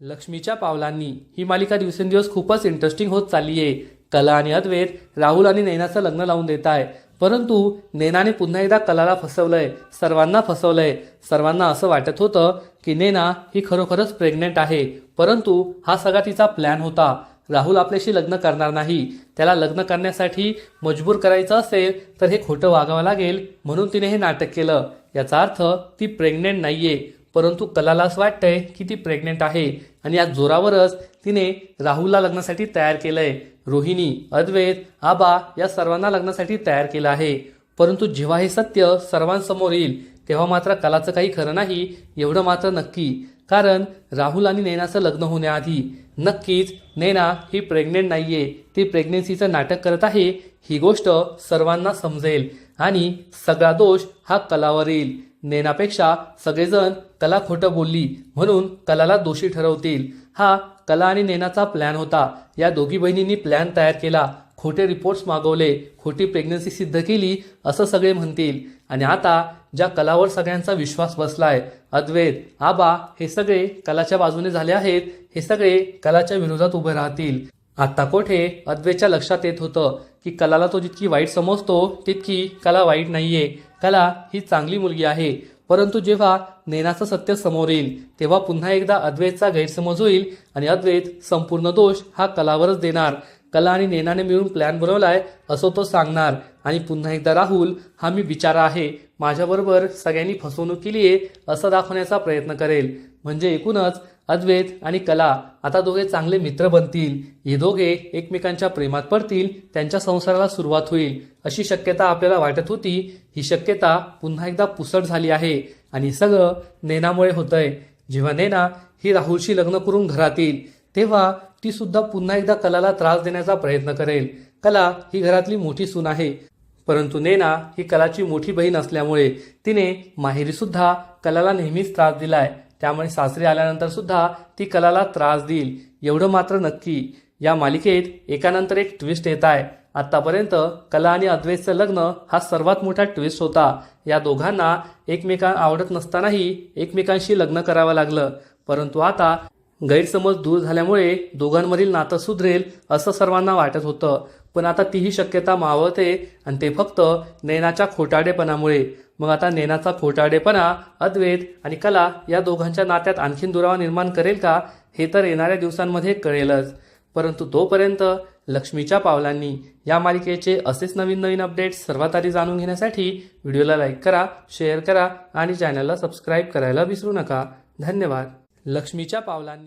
लक्ष्मीच्या पावलांनी ही मालिका दिवसेंदिवस खूपच इंटरेस्टिंग होत चालली आहे कला आणि अद्वैत राहुल आणि नैनाचं लग्न लावून देत आहे. परंतु नैनाने पुन्हा एकदा कलाला फसवलंय सर्वांना फसवलंय. सर्वांना असं वाटत होतं की नैना ही खरोखरच प्रेग्नेंट आहे. परंतु हा सगळा तिचा प्लॅन होता. राहुल आपल्याशी लग्न करणार नाही. त्याला लग्न करण्यासाठी मजबूर करायचं असेल तर हे खोटं वागावं लागेल म्हणून तिने हे नाटक केलं. याचा अर्थ ती प्रेग्नेंट नाहीये. परंतु कलाला असं वाटतंय की ती प्रेग्नेंट आहे आणि या जोरावरच तिने राहुलला लग्नासाठी तयार केलंय. रोहिणी अद्वैत आबा या सर्वांना लग्नासाठी तयार केलं आहे. परंतु जेव्हा हे सत्य सर्वांसमोर येईल तेव्हा मात्र कलाचं काही खरं नाही एवढं मात्र नक्की. कारण राहुल आणि नैनाचं लग्न होण्याआधी नक्कीच नैना ही प्रेग्नेंट नाहीये. ती प्रेग्नेन्सीचं नाटक करत आहे ही गोष्ट सर्वांना समजेल. आणि सगळा दोष हा कलावर येईल. नेनापेक्षा सगळेजण कला खोटं बोलली म्हणून कलाला दोषी ठरवतील. हा कला आणि नेनाचा प्लॅन होता. या दोघी बहिणींनी प्लॅन तयार केला. खोटे रिपोर्ट्स मागवले. खोटी प्रेग्नन्सी सिद्ध केली असं सगळे म्हणतील. आणि आता ज्या कलावर सगळ्यांचा विश्वास बसलाय अद्वैत आबा हे सगळे कलाच्या बाजूने झाले आहेत. हे सगळे कलाच्या विरोधात उभे राहतील. आत्ता कोठे? अद्वैतच्या लक्षात येत होतं की कलाला तो जितकी वाईट समजतो तितकी कला वाईट नाहीये. कला ही चांगली मुलगी आहे. परंतु जेव्हा नेनाचं सत्य समोर येईल तेव्हा पुन्हा एकदा अद्वैतचा गैरसमज होईल आणि अद्वैत संपूर्ण दोष हा कलावरच देणार. कला आणि नैनाने मिळून प्लॅन बनवलाय असं तो सांगणार. आणि पुन्हा एकदा राहुल हा मी बिचारा आहे. माझ्याबरोबर सगळ्यांनी फसवणूक केली आहे असं दाखवण्याचा प्रयत्न करेल. म्हणजे एकूणच अद्वैत आणि कला आता दोघे चांगले मित्र बनतील. हे दोघे एकमेकांच्या प्रेमात पडतील त्यांच्या संसाराला सुरुवात होईल. अशी शक्यता आपल्याला वाटत होती. ही शक्यता पुन्हा एकदा पुसट झाली आहे आणि सगळं नेनामुळे होतंय. जेव्हा नेना ही राहुलशी लग्न करून घरात येईल तेव्हा ती सुद्धा पुन्हा एकदा कलाला त्रास देण्याचा प्रयत्न करेल. कला ही घरातली मोठी सून आहे. परंतु नेना ही कलाची मोठी बहीण असल्यामुळे तिने माहेरी सुद्धा कलाला नेहमीच त्रास दिलाय. त्यामुळे सासरी आल्यानंतर सुद्धा ती कलाला त्रास देईल. एवढं मात्र नक्की. या मालिकेत एकानंतर एक ट्विस्ट येत आहे. आतापर्यंत कला आणि अद्वैतचं लग्न हा सर्वात मोठा ट्विस्ट होता. या दोघांना एकमेकां आवडत नसतानाही एकमेकांशी लग्न करावं लागलं. परंतु आता गैरसमज दूर झाल्यामुळे दोघांमधील नातं सुधरेल असं सर्वांना वाटत होतं. पण आता तीही शक्यता मावळते आणि ते फक्त नैनाच्या खोटाडेपणामुळे मग आता नेनाचा फोटाडेपणा अद्वैत आणि कला या दोघांच्या नात्यात आणखीन दुरावा निर्माण करेल का हे तर येणाऱ्या दिवसांमध्ये कळेलच. परंतु तोपर्यंत लक्ष्मीच्या पावलांनी या मालिकेचे असेच नवीन नवीन अपडेट्स सर्वात आधी जाणून घेण्यासाठी व्हिडिओला लाईक करा शेअर करा आणि चॅनलला सबस्क्राईब करायला विसरू नका. धन्यवाद. लक्ष्मीच्या पावलांनी